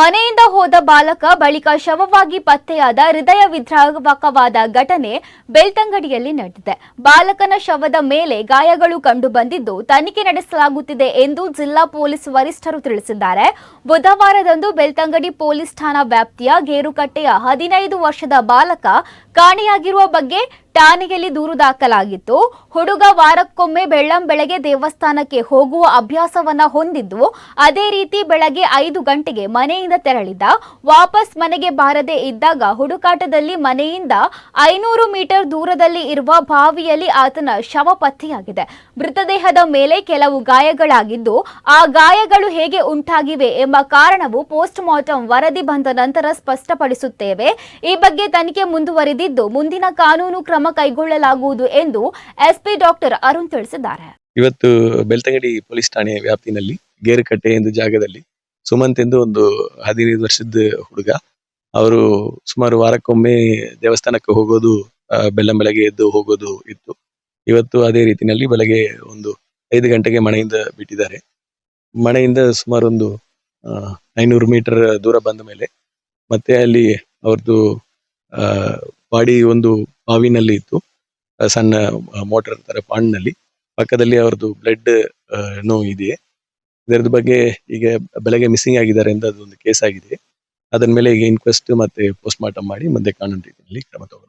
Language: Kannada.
ಮನೆಯಿಂದ ಹೋದ ಬಾಲಕ ಬಳಿಕ ಶವವಾಗಿ ಪತ್ತೆಯಾದ ಹೃದಯ ವಿದ್ರಾವಕವಾದ ಘಟನೆ ಬೆಳ್ತಂಗಡಿಯಲ್ಲಿ ನಡೆದಿದೆ. ಬಾಲಕನ ಶವದ ಮೇಲೆ ಗಾಯಗಳು ಕಂಡು ಬಂದಿದ್ದು ತನಿಖೆ ನಡೆಸಲಾಗುತ್ತಿದೆ ಎಂದು ಜಿಲ್ಲಾ ಪೊಲೀಸ್ ವರಿಷ್ಠರು ತಿಳಿಸಿದ್ದಾರೆ. ಬುಧವಾರದಂದು ಬೆಳ್ತಂಗಡಿ ಪೊಲೀಸ್ ಠಾಣಾ ವ್ಯಾಪ್ತಿಯ ಗೇರುಕಟ್ಟೆಯ ಹದಿನೈದು ವರ್ಷದ ಬಾಲಕ ಕಾಣೆಯಾಗಿರುವ ಬಗ್ಗೆ ಠಾಣೆಯಲ್ಲಿ ದೂರು ದಾಖಲಾಗಿತ್ತು. ಹುಡುಗ ವಾರಕ್ಕೊಮ್ಮೆ ಬೆಳ್ಳಂ ಬೆಳಗ್ಗೆ ದೇವಸ್ಥಾನಕ್ಕೆ ಹೋಗುವ ಅಭ್ಯಾಸವನ್ನ ಹೊಂದಿದ್ದು, ಅದೇ ರೀತಿ ಬೆಳಗ್ಗೆ ಐದು ಗಂಟೆಗೆ ಮನೆಯಿಂದ ತೆರಳಿದ. ವಾಪಸ್ ಮನೆಗೆ ಬಾರದೆ ಇದ್ದಾಗ ಹುಡುಕಾಟದಲ್ಲಿ ಮನೆಯಿಂದ ಐನೂರು ಮೀಟರ್ ದೂರದಲ್ಲಿ ಇರುವ ಬಾವಿಯಲ್ಲಿ ಆತನ ಶವ ಪತ್ತೆಯಾಗಿದೆ. ಮೃತದೇಹದ ಮೇಲೆ ಕೆಲವು ಗಾಯಗಳಾಗಿದ್ದು, ಆ ಗಾಯಗಳು ಹೇಗೆ ಉಂಟಾಗಿವೆ ಎಂಬ ಕಾರಣವು ಪೋಸ್ಟ್ ಮಾರ್ಟಂ ವರದಿ ಬಂದ ನಂತರ ಸ್ಪಷ್ಟಪಡಿಸುತ್ತೇವೆ. ಈ ಬಗ್ಗೆ ತನಿಖೆ ಮುಂದುವರಿದಿದ್ದು, ಮುಂದಿನ ಕಾನೂನು ಕ್ರಮ ಕೈಗೊಳ್ಳಲಾಗುವುದು ಎಂದು ಎಸ್ಪಿ ಡಾಕ್ಟರ್ ಅರುಣ್ ತಿಳಿಸಿದ್ದಾರೆ. ಇವತ್ತು ಬೆಳ್ತಂಗಡಿ ಪೊಲೀಸ್ ಠಾಣೆ ವ್ಯಾಪ್ತಿನಲ್ಲಿ ಗೇರುಕಟ್ಟೆ ಎಂದು ಜಾಗದಲ್ಲಿ ಸುಮಂತ್ ಎಂದು ಒಂದು ಹದಿನೈದು ವರ್ಷದ ಹುಡುಗ, ಅವರು ಸುಮಾರು ವಾರಕ್ಕೊಮ್ಮೆ ದೇವಸ್ಥಾನಕ್ಕೆ ಹೋಗೋದು ಬೆಲ್ಲಂ ಬೆಳಗ್ಗೆ ಎದ್ದು ಹೋಗೋದು ಇತ್ತು. ಇವತ್ತು ಅದೇ ರೀತಿಯಲ್ಲಿ ಬೆಳಗ್ಗೆ ಒಂದು ಐದು ಗಂಟೆಗೆ ಮನೆಯಿಂದ ಬಿಟ್ಟಿದ್ದಾರೆ. ಮನೆಯಿಂದ ಸುಮಾರು ಒಂದು ಐನೂರು ಮೀಟರ್ ದೂರ ಬಂದ ಮೇಲೆ ಮತ್ತೆ ಅಲ್ಲಿ ಅವ್ರದ್ದು ಬಾಡಿ ಒಂದು ಬಾವಿನಲ್ಲಿ ಇತ್ತು. ಸಣ್ಣ ಮೋಟರ್ ತರ ಪಾಂಡ್ನಲ್ಲಿ. ಪಕ್ಕದಲ್ಲಿ ಅವ್ರದ್ದು ಬ್ಲಡ್ ನೋ ಇದೆ. ಇದರದ ಬಗ್ಗೆ ಈಗ ಬೆಳಗ್ಗೆ ಮಿಸ್ಸಿಂಗ್ ಆಗಿದ್ದಾರೆ ಅಂತ ಅದೊಂದು ಕೇಸ್ ಆಗಿದೆ. ಅದರ ಮೇಲೆ ಈಗ ಇನ್ಕ್ವೆಸ್ಟ್ ಮತ್ತೆ ಪೋಸ್ಟ್ ಮಾರ್ಟಮ್ ಮಾಡಿ ಮುಂದೆ ಕಾನೂನು ರೀತಿಯಲ್ಲಿ ಕ್ರಮ ತಗೊಳ್ಳಿ